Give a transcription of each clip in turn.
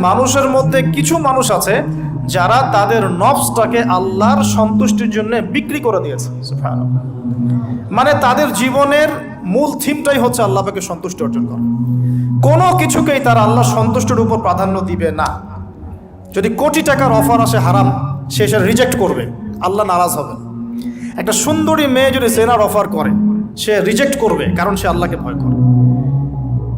মানুষের মধ্যে কিছু মানুষ আছে যারা তাদের নফসটাকে আল্লাহর সন্তুষ্টির জন্য বিক্রি করে দিয়েছে মানে তাদের জীবনের মূল থিমটাই হচ্ছে আল্লাহকে সন্তুষ্টি অর্জন করা। কোনো কিছুকেই তারা আল্লাহ সন্তুষ্টির উপর প্রাধান্য দিবে না। যদি কোটি টাকার অফার আসে হারাম, সে সে রিজেক্ট করবে, আল্লাহ নারাজ হবে। একটা সুন্দরী মেয়ে যদি সেনার অফার করে, সে রিজেক্ট করবে, কারণ সে আল্লাহকে ভয় করে।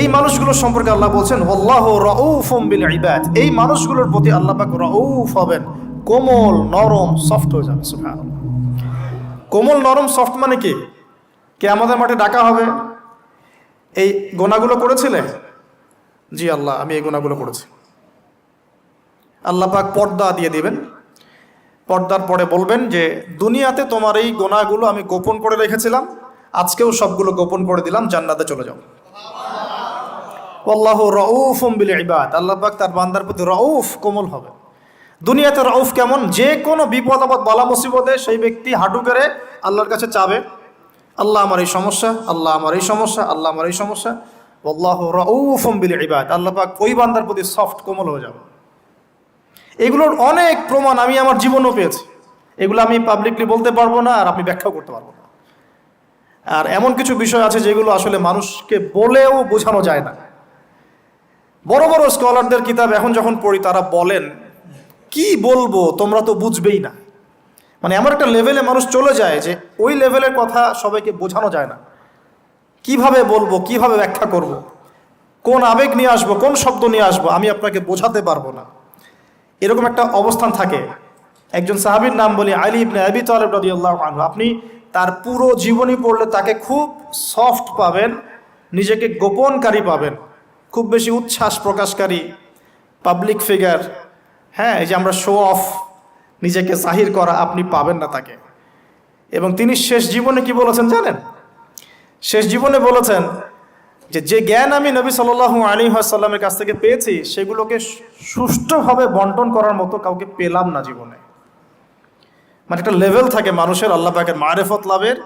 এই মানুষগুলো সম্পর্কে আল্লাহ বলছেন আল্লাহ রাউফুম বিল ইবাদ। এই মানুষগুলোর প্রতি আল্লাহ পাক রাউফ হবেন। কোমল, নরম, সফট হয়ে যাবে, সুবহানাল্লাহ। কোমল, নরম, সফট মানে কি? কে আমাদের মাঠে ডাকা হবে? এই গোনাগুলো করেছিলে? জি আল্লাহ, আমি এই গোনাগুলো করেছি। আল্লাহ পাক পর্দা দিয়ে দিবেন। পর্দার পরে বলবেন যে, দুনিয়াতে তোমার এই গোনাগুলো আমি গোপন করে রেখেছিলাম। আজকেও সবগুলো গোপন করে দিলাম, জান্নাতে চলে যাও। আল্লাহ রউফুম বিল ইবাদ। আল্লাহ পাক তার বান্দার প্রতি রউফ কোমল হবে। দুনিয়াতে রউফ কেমন? যে কোনো বিপদ আপদ, বালা মুসিবতে সেই ব্যক্তি হাঁটু করে আল্লাহর কাছে চাবে, আল্লাহ আমার এই সমস্যা, আল্লাহ আমার এই সমস্যা, আল্লাহ আমার এই সমস্যা। আল্লাহ রউফুম বিল ইবাদ। আল্লাহ পাক ওই বান্দার প্রতি সফট, কোমল হয়ে যাবে। এগুলোর অনেক প্রমাণ আমি আমার জীবনও পেয়েছি। এগুলো আমি পাবলিকলি বলতে পারব না আর আপনি ব্যাখ্যাও করতে পারব না। আর এমন কিছু বিষয় আছে যেগুলো আসলে মানুষকে বলেও বোঝানো যায় না। বড় বড় স্কলারদের কিতাব এখন যখন পড়ি, তারা বলেন, কি বলব? তোমরা তো বুঝবেই না। মানে এমন একটা লেভেলে মানুষ চলে যায় যে, ওই লেভেলের কথা সবাইকে বোঝানো যায় না। কীভাবে বলব? কীভাবে ব্যাখ্যা করব। কোন আবেগ নিয়ে আসব? কোন শব্দ নিয়ে আসব? আমি আপনাকে বোঝাতে পারব না। এরকম একটা অবস্থান থাকে। একজন সাহাবীর নাম বলি আলী ইবনে আবি তালেব রাদিয়াল্লাহু আনহু। আপনি তার পুরো জীবনী পড়লে তাকে খুব সফট পাবেন, নিজেকে গোপনকারী পাবেন। খুব বেশি উচ্ছ্বাস প্রকাশকারী পাবলিক ফিগার হ্যাঁ এই যে আমরা শো অফ নিজেকে জাহির করা, আপনি পাবেন না তাকে। এবং তিনি শেষ জীবনে কি বলেছেন জানেন? শেষ জীবনে বলেছেন যে যে জ্ঞান আমি নবী সাল্লাল্লাহু আলী সাল্লামের কাছ থেকে পেয়েছি, সেগুলোকে সুষ্ঠুভাবে বন্টন করার মতো কাউকে পেলাম না জীবনে। মানে একটা লেভেল থাকে মানুষের, আল্লাহ পাকের মারেফত লাভের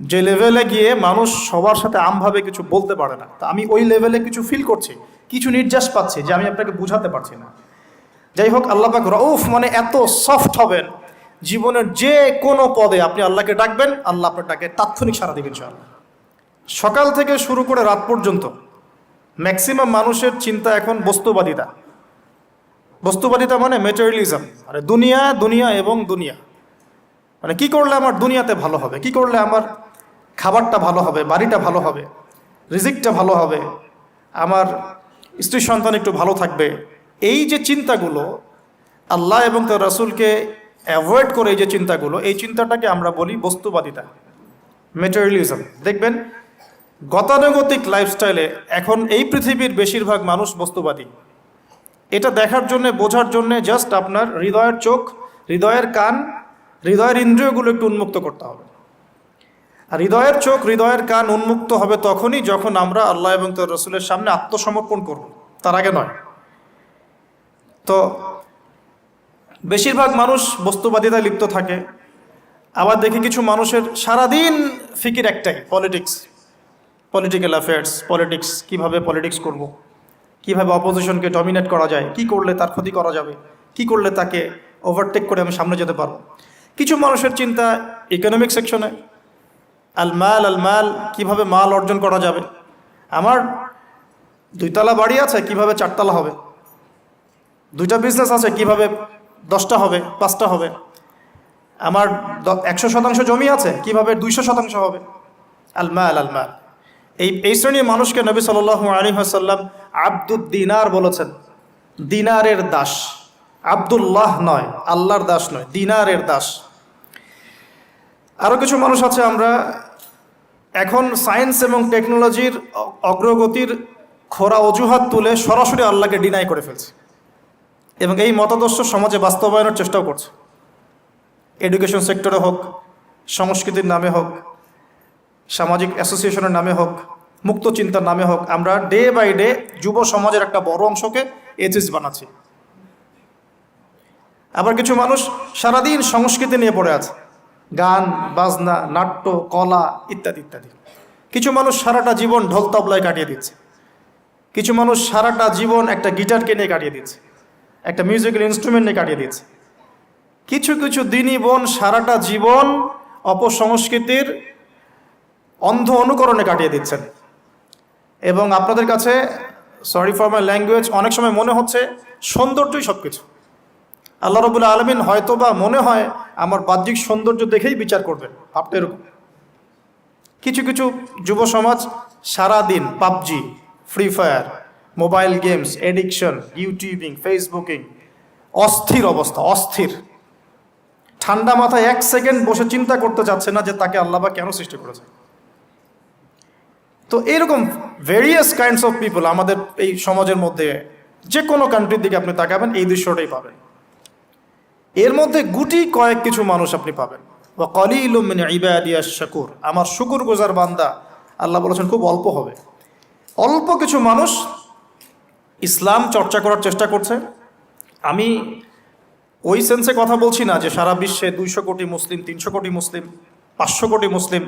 যে লেভেলে গিয়ে মানুষ সবার সাথে আমভাবে কিছু বলতে পারে না। তা আমি ওই লেভেলে কিছু ফিল করছি, কিছু নির্যাস পাচ্ছি যে আমি আপনাকে বুঝাতে পারছি না। যাই হোক, আল্লাহ পাক রউফ মানে এত সফট হবেন, জীবনের যে কোনো পদে আপনি আল্লাহকে ডাকবেন, আল্লাহ আপনার ডাকে তাৎক্ষণিক সারা দেবেন ইনশাআল্লাহ। সকাল থেকে শুরু করে রাত পর্যন্ত ম্যাক্সিমাম মানুষের চিন্তা এখন বস্তুবাদিতা। বস্তুবাদিতা মানে মেটেরিয়ালিজম মানে দুনিয়া দুনিয়া এবং দুনিয়া। মানে কি করলে আমার দুনিয়াতে ভালো হবে? কি করলে আমার খাবারটা ভালো হবে, বাড়িটা ভালো হবে, রিজিকটা ভালো হবে, আমার স্ত্রী সন্তান একটু ভালো থাকবে, এই যে চিন্তাগুলো আল্লাহ এবং তার রাসুলকে অ্যাভয়েড করে এই যে চিন্তাগুলো, এই চিন্তাটাকে আমরা বলি বস্তুবাদিতা মেটেরিয়ালিজম দেখবেন, গতানুগতিক লাইফস্টাইলে এখন এই পৃথিবীর বেশিরভাগ মানুষ বস্তুবাদী। এটা দেখার জন্য, বোঝার জন্য জাস্ট আপনার হৃদয়ের চোখ, হৃদয়ের কান, হৃদয়ের ইন্দ্রিয়গুলো একটু উন্মুক্ত করতে হবে। হৃদয়ের চোখ, হৃদয়ের কান উন্মুক্ত হবে তখনই যখন আমরা আল্লাহ এবং তার রসুলের সামনে আত্মসমর্পণ করব। তার আগে নয়। তো বেশিরভাগ মানুষ বস্তুবাদিতায় লিপ্ত থাকে। আবার দেখি কিছু মানুষের সারাদিন ফিকির একটাই পলিটিক্স পলিটিক্যাল অ্যাফেয়ার্স পলিটিক্স কীভাবে পলিটিক্স করব। কীভাবে অপোজিশনকে ডমিনেট করা যায়, কি করলে তার ক্ষতি করা যাবে, কি করলে তাকে ওভারটেক করে আমি সামনে যেতে পারব। কিছু মানুষের চিন্তা ইকোনমিক সেকশনে আল মাল আল মাল, কীভাবে মাল অর্জন করা যাবে? আমার দুইতলা বাড়ি আছে, কীভাবে চারতলা হবে? দুইটা বিজনেস আছে, কীভাবে দশটা হবে, পাঁচটা হবে? আমার একশো শতাংশ জমি আছে, কীভাবে দুইশো শতাংশ হবে? আল মাল আল মাল। এই এই শ্রেণির মানুষকে নবী সাল আলী হাসাল্লাম আব্দুদ দিনার বলেছেন, দিনারের দাস। আবদুল্লাহ নয়, আল্লাহর দাস নয়, দিনারের দাস। আরও কিছু মানুষ আছে আমরা। এখন সায়েন্স এবং টেকনোলজির অগ্রগতির খোরা অজুহাত তুলে সরাসরি আল্লাহকে ডিনাই করে ফেলছে। এবং এই মতাদর্শ সমাজে বাস্তবায়নের চেষ্টাও করছে। এডুকেশন সেক্টরে হোক, সংস্কৃতির নামে হোক, সামাজিক অ্যাসোসিয়েশনের নামে হোক, মুক্ত চিন্তার নামে হোক, আমরা ডে বাই ডে যুব সমাজের একটা বড় অংশকে এজিস বানাচ্ছি। আবার কিছু মানুষ সারাদিন সংস্কৃতি নিয়ে পড়ে আছে। গান, বাজনা, নাট্য, কলা ইত্যাদি ইত্যাদি। কিছু মানুষ সারাটা জীবন ঢোল তবলায় কাটিয়ে দিচ্ছে। কিছু মানুষ সারাটা জীবন একটা গিটারকে নিয়ে কাটিয়ে দিচ্ছে। একটা মিউজিক্যাল ইনস্ট্রুমেন্ট নিয়ে কাটিয়ে দিচ্ছে। কিছু কিছু দিনই বোন সারাটা জীবন অপসংস্কৃতির অন্ধ অনুকরণে কাটিয়ে দিচ্ছেন। এবং আপনাদের কাছে সরি ফর মাই ল্যাঙ্গুয়েজ অনেক সময় মনে হচ্ছে সৌন্দর্যই সব কিছু আল্লাহ রবুল্লা আলমিন হয়তো বা মনে হয় আমার বাহ্যিক সৌন্দর্য দেখেই বিচার করবেন। ভাবতে এরকম। কিছু কিছু যুব সমাজ সারাদিন PUBG Free Fire mobile games addiction YouTubing Facebooking অস্থির অবস্থা, অস্থির। ঠান্ডা মাথায় এক সেকেন্ড বসে চিন্তা করতে চাচ্ছে না যে তাকে আল্লাহ বা কেন সৃষ্টি করেছে। তো এরকম ভেরিয়াস কাইন্ডস অফ পিপল আমাদের এই সমাজের মধ্যে যে কোনো কান্ট্রির দিকে আপনি তাকাবেন, এই দৃশ্যটাই পাবেন। এর মধ্যে গুটি কয়েক কিছু মানুষ আপনি পাবেন। বা কলিলুমিন ইবাদিয়া শাকুর। আমার শুকুর গোজার বান্দা, আল্লাহ বলেছেন খুব অল্প হবে। অল্প কিছু মানুষ ইসলাম চর্চা করার চেষ্টা করছে। আমি ওই সেন্সে কথা বলছি না যে সারা বিশ্বে দুইশো কোটি মুসলিম, তিনশো কোটি মুসলিম, পাঁচশো কোটি মুসলিম,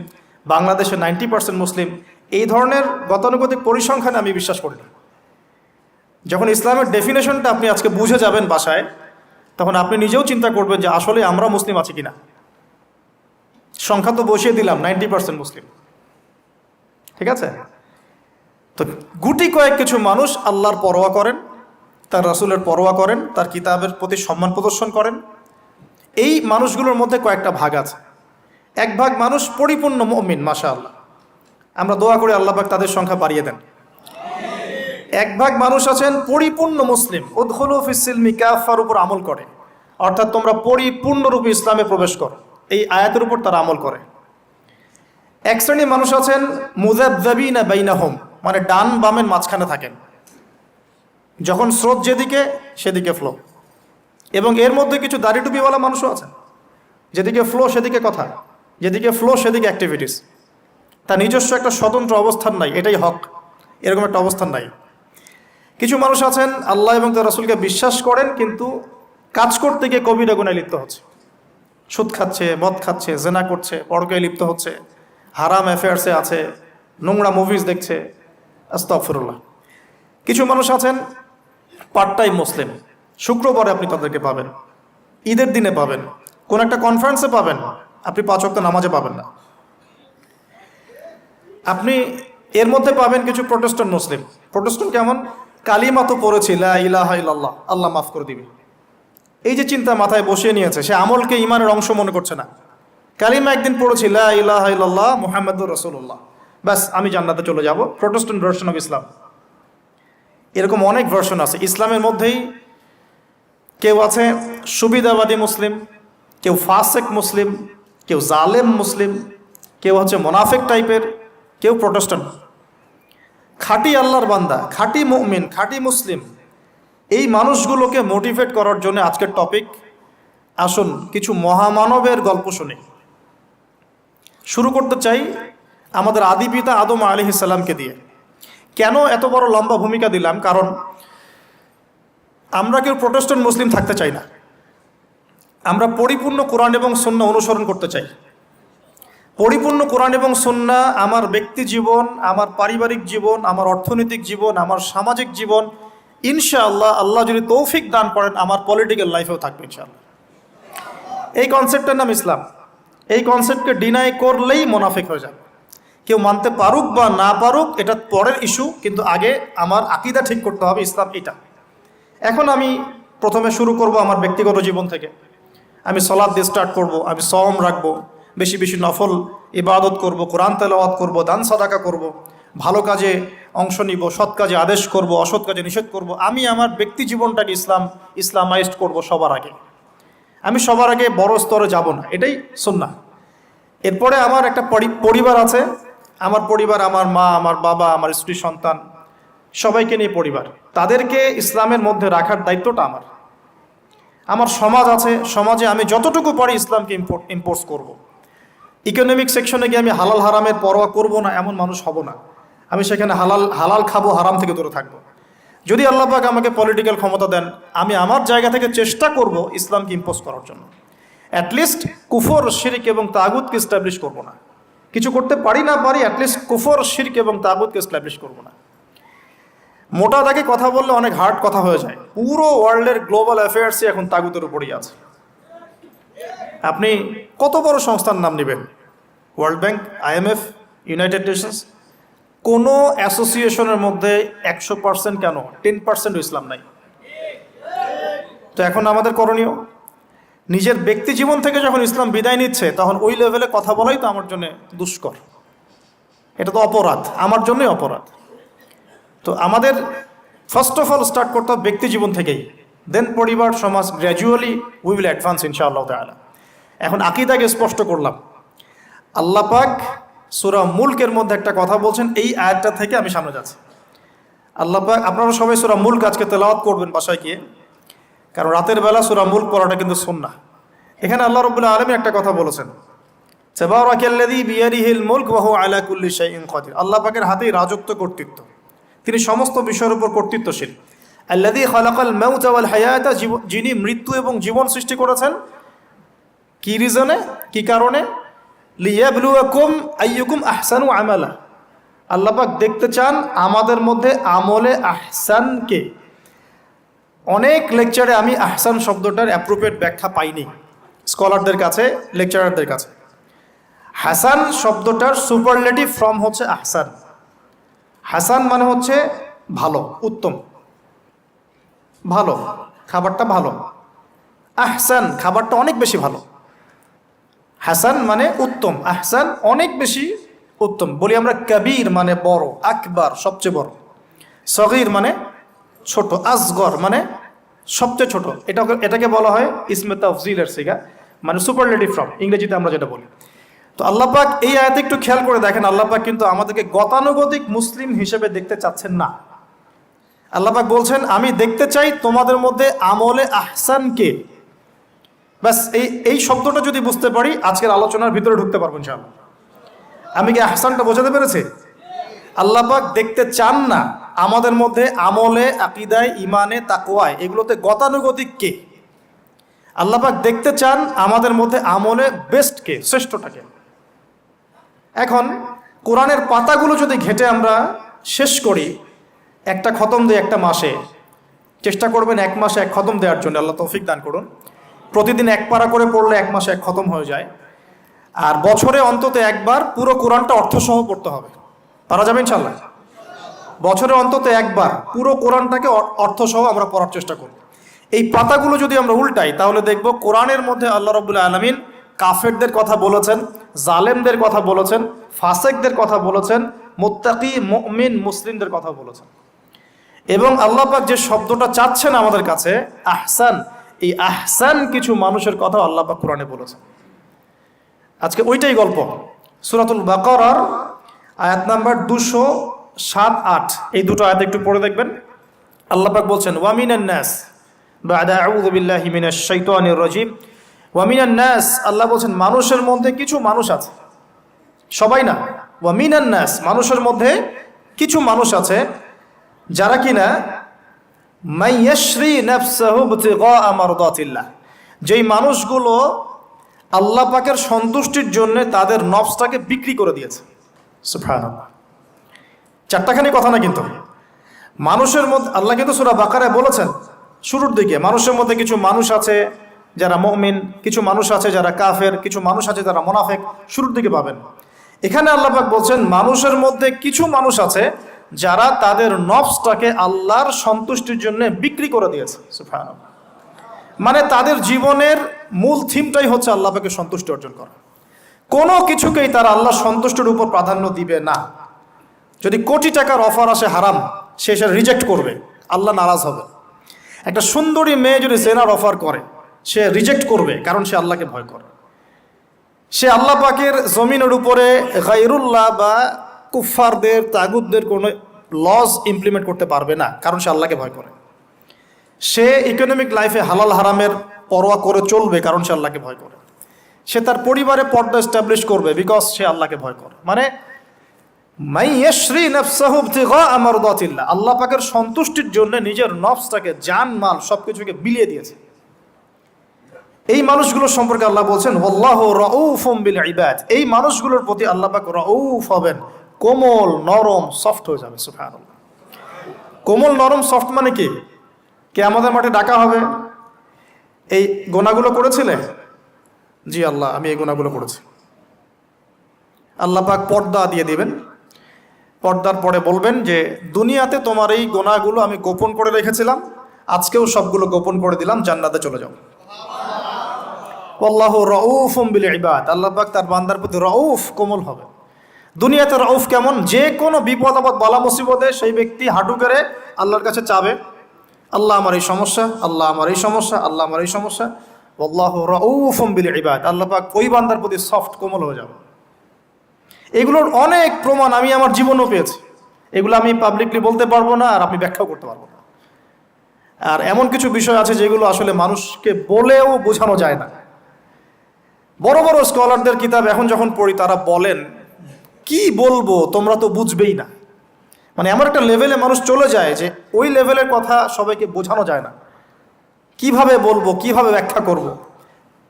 বাংলাদেশে নাইনটি পার্সেন্ট মুসলিম, এই ধরনের গতানুগতিক পরিসংখ্যানে আমি বিশ্বাস করি না। যখন ইসলামের ডেফিনেশনটা আপনি আজকে বুঝে যাবেন বাসায় তখন আপনি নিজেও চিন্তা করবেন যে আসলে আমরা মুসলিম আছি কিনা। সংখ্যা তো বসিয়ে দিলাম, নাইনটি পার্সেন্ট মুসলিম। ঠিক আছে? তো গুটি কয়েক কিছু মানুষ আল্লাহর পরোয়া করেন, তার রাসুলের পরোয়া করেন, তার কিতাবের প্রতি সম্মান প্রদর্শন করেন। এই মানুষগুলোর মধ্যে কয়েকটা ভাগ আছে। এক ভাগ মানুষ পরিপূর্ণ মমিন মাশা আল্লাহ আমরা দোয়া করে আল্লাহ পাক তাদের সংখ্যা বাড়িয়ে দেন। এক ভাগ মানুষ আছেন, পরিপূর্ণ মুসলিম। উদ্খুলু উপর আমল করে। অর্থাৎ তোমরা পরিপূর্ণরূপে ইসলামে প্রবেশ করো। এই আয়াতের উপর তারা আমল করে। এক শ্রেণির মানুষ আছেন মুজাবজাবিনা বাইনাহম মানে ডান বামের মাঝখানে থাকেন। যখন স্রোত যেদিকে, সেদিকে ফ্লো এবং এর মধ্যে কিছু দাড়ি টুপিওয়ালা মানুষও আছেন। যেদিকে ফ্লো সেদিকে কথা। যেদিকে ফ্লো সেদিকে অ্যাক্টিভিটিস তার নিজস্ব একটা স্বতন্ত্র অবস্থান নাই, এটাই হক। এরকম একটা অবস্থান নাই। কিছু মানুষ আছেন, আল্লাহ এবং তার রাসুলকে বিশ্বাস করেন, কিন্তু কাজ করতে গিয়ে কবিরা গুণায় লিপ্ত হচ্ছে। সুদ খাচ্ছে, মদ খাচ্ছে, জেনা করছে, পরকায় লিপ্ত হচ্ছে, হারাম অ্যাফেয়ার্সে আছে, নোংরা মুভিজ দেখছে আস্তফরুল্লাহ কিছু মানুষ আছেন পার্ট টাইম মুসলিম, শুক্রবারে আপনি তাদেরকে পাবেন, ঈদের দিনে পাবেন, কোন একটা কনফারেন্সে পাবেন, আপনি পাঁচ অক্ট নামাজে পাবেন না। আপনি এর মধ্যে পাবেন কিছু প্রোটেস্টন মুসলিম। প্রোটেস্টন কেমন? কালিমা তো পড়েছি ইল্লাল্লাহ আল্লাহ মাফ করে দিবে। এই যে চিন্তা মাথায় বসিয়ে নিয়েছে, সে আমলকে ইমানের অংশ মনে করছে না। কালিমা একদিন পড়েছি ইল্লাল্লাহ মুহাম্মাদুর রাসূলুল্লাহ ব্যাস, আমি জান্নাতে চলে যাব প্রোটেস্টন ভার্সন অফ ইসলাম এরকম অনেক ভার্সন আছে, ইসলামের মধ্যেই কেউ আছে সুবিধাবাদী মুসলিম, কেউ ফাসেক মুসলিম, কেউ জালেম মুসলিম, কেউ হচ্ছে মোনাফেক টাইপের, কেউ প্রোটেস্ট্যান্ট খাঁটি আল্লাহর বান্দা, খাঁটি মুমিন, খাঁটি মুসলিম, এই মানুষগুলোকে মোটিভেট করার জন্য আজকের টপিক আসুন কিছু মহামানবের গল্প শুনি। শুরু করতে চাই আমাদের আদি পিতা আদম আলি ইসাল্লামকে দিয়ে। কেন এত বড় লম্বা ভূমিকা দিলাম? কারণ আমরা কেউ প্রোটেস্ট্যান্ট মুসলিম থাকতে চাই না। আমরা পরিপূর্ণ কোরআন এবং সন্না অনুসরণ করতে চাই। পরিপূর্ণ কোরআন এবং সন্না, আমার ব্যক্তি জীবন, আমার পারিবারিক জীবন, আমার অর্থনৈতিক জীবন, আমার সামাজিক জীবন, ইনশাআল্লাহ আল্লাহ যদি তৌফিক দান করেন, আমার পলিটিক্যাল লাইফেও থাকবে ইনশাআল্লাহ। এই কনসেপ্টের নাম ইসলাম। এই কনসেপ্টকে ডিনাই করলেই মোনাফিক হয়ে যাবে। কেউ মানতে পারুক বা না পারুক, এটা পরের ইস্যু কিন্তু আগে আমার আকিদা ঠিক করতে হবে, ইসলাম এটা এখন আমি প্রথমে শুরু করব আমার ব্যক্তিগত জীবন থেকে। আমি সলাদ দিয়ে স্টার্ট করব, আমি সম রাখব। বেশি বেশি নফল ইবাদত করব, কোরআন তেলাওয়াত করব, দান সাদাকা করব, ভালো কাজে অংশ নিব, সৎ কাজে আদেশ করব, অসৎ কাজে নিষেধ করব, আমি আমার ব্যক্তি জীবনটাকে ইসলাম, ইসলামাইজড করব সবার আগে। আমি সবার আগে বড় স্তরে যাব না, এটাই সুন্না এরপরে আমার একটা পরি- পরিবার আছে, আমার পরিবার আমার মা, আমার বাবা, আমার স্ত্রী, সন্তান, সবাইকে নিয়ে পরিবার। তাদেরকে ইসলামের মধ্যে রাখার দায়িত্বটা আমার। আমার সমাজ আছে, সমাজে আমি যতটুকু পারি ইসলামকে ইম্পোর্ট, ইম্পোর্স করব। ইকোনমিক সেকশনে গিয়ে আমি হালাল হারামের পরোয়া করব না, এমন মানুষ হব না। আমি সেখানে হালাল হালাল খাব, হারাম থেকে দূরে থাকব। যদি আল্লাহ পাক আমাকে পলিটিক্যাল ক্ষমতা দেন, আমি আমার জায়গা থেকে চেষ্টা করব ইসলামকে ইম্পোজ করার জন্য। অ্যাটলিস্ট কুফর, শিরিক এবং তাগুতকে স্ট্যাবলিশ করব না। কিছু করতে পারি না, পারি অ্যাটলিস্ট কুফর, শিরিক এবং তাগুতকে স্ট্যাবলিশ করব না। মোটা দাগে কথা বললে অনেক হার্ড কথা হয়ে যায়। পুরো ওয়ার্ল্ডের গ্লোবাল অ্যাফেয়ার্সই এখন তাগুতের উপরেই আছে। আপনি কত বড় সংস্থার নাম নেবেন? World Bank IMF United Nations কোনো অ্যাসোসিয়েশনের মধ্যে একশো পার্সেন্ট কেন? টেন পার্সেন্ট ইসলাম নাই। তো এখন আমাদের করণীয়, নিজের ব্যক্তি জীবন থেকে যখন ইসলাম বিদায় নিচ্ছে, তখন ওই লেভেলে কথা বলাই তো আমার জন্য দুষ্কর। এটা তো অপরাধ, আমার জন্যই অপরাধ। তো আমাদের ফার্স্ট অফ অল স্টার্ট করতে হবে ব্যক্তি জীবন থেকেই। দেন পরিবার, সমাজ গ্র্যাজুয়ালি উই উইল অ্যাডভান্স ইনশাআল্লাহ তালা এখন আকিদাকে স্পষ্ট করলাম। আল্লাহ পাক সুরা মুলকের মধ্যে একটা কথা বলছেন, এই আয়াতটা থেকে আমি সামনে যাচ্ছি। আল্লাহ পাক, আপনারা সবাই সুরা মুলক আজকে তেলাওয়াত করবেন বাসায় গিয়ে, কারণ রাতের বেলা সুরা মুলক পড়াটা কিন্তু সুন্না এখানে আল্লাহ রবুল্লাহ আলমী একটা কথা বলেছেন। আল্লাহ পাকের হাতেই রাজত্ব কর্তৃত্ব। তিনি সমস্ত বিষয়ের উপর কর্তৃত্বশীল। আল্লাযী খালাকাল মাউতা ওয়াল হায়াতা যিনি মৃত্যু এবং জীবন সৃষ্টি করেছেন, কি রিজনে কি কারণে? লিয়াবলুয়াকুম আইয়ুকুম আহসানু আমালা। আল্লাহ পাক দেখতে চান আমাদের মধ্যে আমলে আহসানকে। অনেক লেকচারে আমি আহসান শব্দটার অ্যাপ্রোপ্রিয়েট ব্যাখ্যা পাইনি। স্কলারদের কাছে লেকচারারদের কাছে। হাসান শব্দটার সুপারলেটিভ ফর্ম হচ্ছে আহসান। হাসান মানে হচ্ছে ভালো, উত্তম। ভালো, খাবারটা ভালো। আহসান, খাবারটা অনেক বেশি ভালো। হাসান মানে উত্তম, আহসান অনেক বেশি উত্তম। বলি আমরা কবির মানে বড়, আকবার সবচেয়ে বড়। সগির মানে ছোট, আসগর মানে সবচেয়ে ছোট। এটা এটাকে বলা হয় ইসমে তফজিলের সিগা মানে সুপারলেটিভ ফ্রম ইংরেজিতে আমরা যেটা বলি। তো আল্লাপাক এই আয়াতে একটু খেয়াল করে দেখেন আল্লাপাক কিন্তু আমাদেরকে গতানুগতিক মুসলিম হিসেবে দেখতে চাচ্ছেন না। আল্লাপাক বলছেন, আমি দেখতে চাই তোমাদের মধ্যে আমলে আহসানকে ব্যাস, এই এই শব্দটা যদি বুঝতে পারি, আজকের আলোচনার ভিতরে ঢুকতে পারব ইনশাআল্লাহ। আমি কি আহসানটা বোঝাতে পেরেছি? আল্লাপাক দেখতে চান না আমাদের মধ্যে আমলে, আকিদায় ইমানে তাকোয়ায় এগুলোতে গতানুগতিক কে? আল্লাপাক দেখতে চান আমাদের মধ্যে আমলে বেস্ট কে শ্রেষ্ঠটাকে এখন, কোরআনের পাতাগুলো যদি ঘেটে আমরা শেষ করি একটা খতম দিই একটা মাসে। চেষ্টা করবেন এক মাসে এক খতম দেওয়ার জন্য, আল্লাহ তৌফিক দান করুন। প্রতিদিন এক পারা করে পড়লে এক মাসে এক খতম হয়ে যায়। আর বছরে অন্তত একবার পুরো কোরআনটা অর্থসহ পড়তে হবে। পারা যাবে ইনশাল্লাহ বছরে অন্তত একবার পুরো কোরআনটাকে অর্থসহ আমরা পড়ার চেষ্টা করব। এই পাতাগুলো যদি আমরা উল্টাই, তাহলে দেখব কোরআনের মধ্যে আল্লাহ রবুল্লা আলমিন কাফেরদের কথা বলেছেন, জালেমদের কথা বলেছেন, ফাসেকদের কথা বলেছেন, মোত্তাকি মুমিন মুসলিমদের কথা বলেছেন। এবং আল্লাহ পাক যে শব্দটা চাচ্ছেন আমাদের কাছে, আহসান, এই আহসান কিছু মানুষের কথা আল্লাহ পাক কোরআনে বলেছেন। আজকে ওইটাই গল্প, সুরাতুল বাকরার আয়াত নাম্বার দুশো সাত আট। এই দুটো আয়াত একটু পড়ে দেখবেন। আল্লাহ পাক বলছেন মিনাশ শাইতানির রাজিম। ওয়ামিনান নাস, আল্লাহ বলছেন, মানুষের মধ্যে কিছু মানুষ আছে। সবাই না। ওয়ামিনান নাস, মানুষের মধ্যে কিছু মানুষ আছে। যারা কিনা মাইয়াশ্রী নাফসাহু বিতিগা মারদাতিল্লাহ যেই মানুষগুলো আল্লাহ পাকের সন্তুষ্টির জন্য তাদের নফসটাকে বিক্রি করে দিয়েছে। চারটাখানি কথা না কিন্তু। মানুষের মধ্যে, আল্লাহ কিন্তু সুরা বাকারায় বলেছেন, শুরুর দিকে, মানুষের মধ্যে কিছু মানুষ আছে যারা মমিন, কিছু মানুষ আছে যারা কাফের, কিছু মানুষ আছে যারা মোনাফেক, শুরুর দিকে পাবেন এখানে আল্লাহ পাক বলছেন, মানুষের মধ্যে কিছু মানুষ আছে যারা তাদের নফসটাকে আল্লাহর সন্তুষ্টির জন্য বিক্রি করে দিয়েছে মানে তাদের জীবনের মূল থিমটাই হচ্ছে আল্লাহ পাকে সন্তুষ্টি অর্জন করা। কোনো কিছুকেই তারা আল্লাহ সন্তুষ্টির উপর প্রাধান্য দিবে না। যদি কোটি টাকার অফার আসে হারাম, সে সে রিজেক্ট করবে, আল্লাহ নারাজ হবে। একটা সুন্দরী মেয়ে যদি সেনার অফার করে, সে রিজেক্ট করবে, কারণ সে আল্লাহকে ভয় করে। সে আল্লাহ পাকের জমিনের উপরে গাইরুল্লাহ বা কুফারদের তাগুদদের কোনো লজ ইমপ্লিমেন্ট করতে পারবে না, কারণ সে আল্লাহকে ভয় করে। সে ইকোনমিক লাইফে হালাল হারামের পরোয়া করে চলবে, কারণ সে আল্লাহকে ভয় করে। সে তার পরিবারে পর্দা এস্টাবলিশ করবে বিকজ সে আল্লাহকে ভয় করে। মানে আল্লাহ পাকের সন্তুষ্টির জন্য নিজের নফসটাকে, জান, মাল সবকিছুকে বিলিয়ে দিয়েছে। এই মানুষগুলো সম্পর্কে আল্লাহ বলছেন বিল এই মানুষগুলোর প্রতি আল্লাহ পাক রউফ হবেন। কোমল, নরম সফট হয়ে যাবে, সুবহানাল্লাহ। কোমল, নরম সফট মানে কি? কে আমাদের মাঠে ডাকা হবে। এই গোনাগুলো করেছিলে? জি আল্লাহ, আমি এই গোনাগুলো করেছি। আল্লাহ পাক পর্দা দিয়ে দিবেন। পর্দার পরে বলবেন যে, দুনিয়াতে তোমার এই গোনাগুলো আমি গোপন করে রেখেছিলাম, আজকেও সবগুলো গোপন করে দিলাম, জান্নাতে চলে যাও। আল্লাহ রউফ আল্লাহ পাক তার বান্দার প্রতি রউফ, কোমল হবে। দুনিয়াতে রউফ কেমন? যে কোনো বিপদ আপদ, বালা মুসিবতে সেই ব্যক্তি হাঁটু করে আল্লাহর কাছে চাবে। আল্লাহ আমার এই সমস্যা, আল্লাহ আমার এই সমস্যা, আল্লাহ আমার এই সমস্যা। আল্লাহ রউফুম বিল ইবাদ। আল্লাহ পাক ওই বান্দার প্রতি সফট, কোমল হয়ে যাবে। এগুলোর অনেক প্রমাণ আমি আমার জীবনেও পেয়েছি। এগুলো আমি পাবলিকলি বলতে পারব না, আর আপনি ব্যাখ্যাও করতে পারব না। আর এমন কিছু বিষয় আছে যেগুলো আসলে মানুষকে বলেও বোঝানো যায় না। বড় বড় স্কলারদের কিতাব এখন যখন পড়ি, তারা বলেন কি বলব, তোমরা তো বুঝবেই না। মানে এমন একটা লেভেলে মানুষ চলে যায় যে ওই লেভেলের কথা সবাইকে বোঝানো যায় না। কীভাবে বলব, কীভাবে ব্যাখ্যা করব।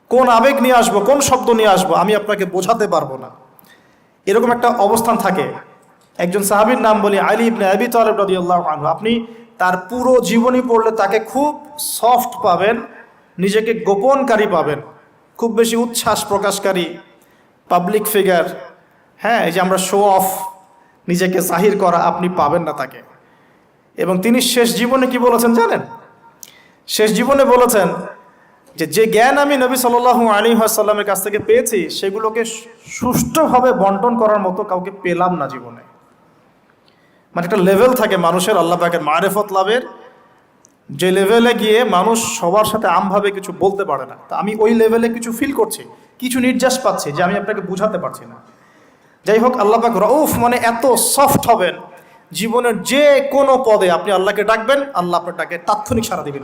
কোন আবেগ নিয়ে আসব, কোন শব্দ নিয়ে আসব, আমি আপনাকে বোঝাতে পারব না। এরকম একটা অবস্থান থাকে। একজন সাহাবীর নাম বলি আলী ইবনে আবি তালেব রাদিয়াল্লাহু আনহু। আপনি তার পুরো জীবনী পড়লে তাকে খুব সফট পাবেন, নিজেকে গোপনকারী পাবেন। খুব বেশি উচ্ছ্বাস প্রকাশকারী পাবলিক ফিগার হ্যাঁ এই যে আমরা শো অফ নিজেকে জাহির করা আপনি পাবেন না তাকে। এবং তিনি শেষ জীবনে কি বলেছেন জানেন? শেষ জীবনে বলেছেন যে যে জ্ঞান আমি নবী সাল্লাল্লাহু আলী আসাল্লামের কাছ থেকে পেয়েছি, সেগুলোকে সুষ্ঠুভাবে বন্টন করার মতো কাউকে পেলাম না জীবনে। মানে একটা লেভেল থাকে মানুষের, আল্লাহ পাকের মারেফত লাভের। যে লেভেলে গিয়ে মানুষ সবার সাথে আমভাবে কিছু বলতে পারে না। তা আমি ওই লেভেলে কিছু ফিল করছি, কিছু নির্যাস পাচ্ছি যে আমি আপনাকে বুঝাতে পারছি না। যাই হোক আল্লাপাক রউফ মানে এত সফট হবেন। জীবনের যে কোনো পদে আপনি আল্লাহকে ডাকবেন, আল্লাহ আপনার ডাকে তাৎক্ষণিক সারা দিবেন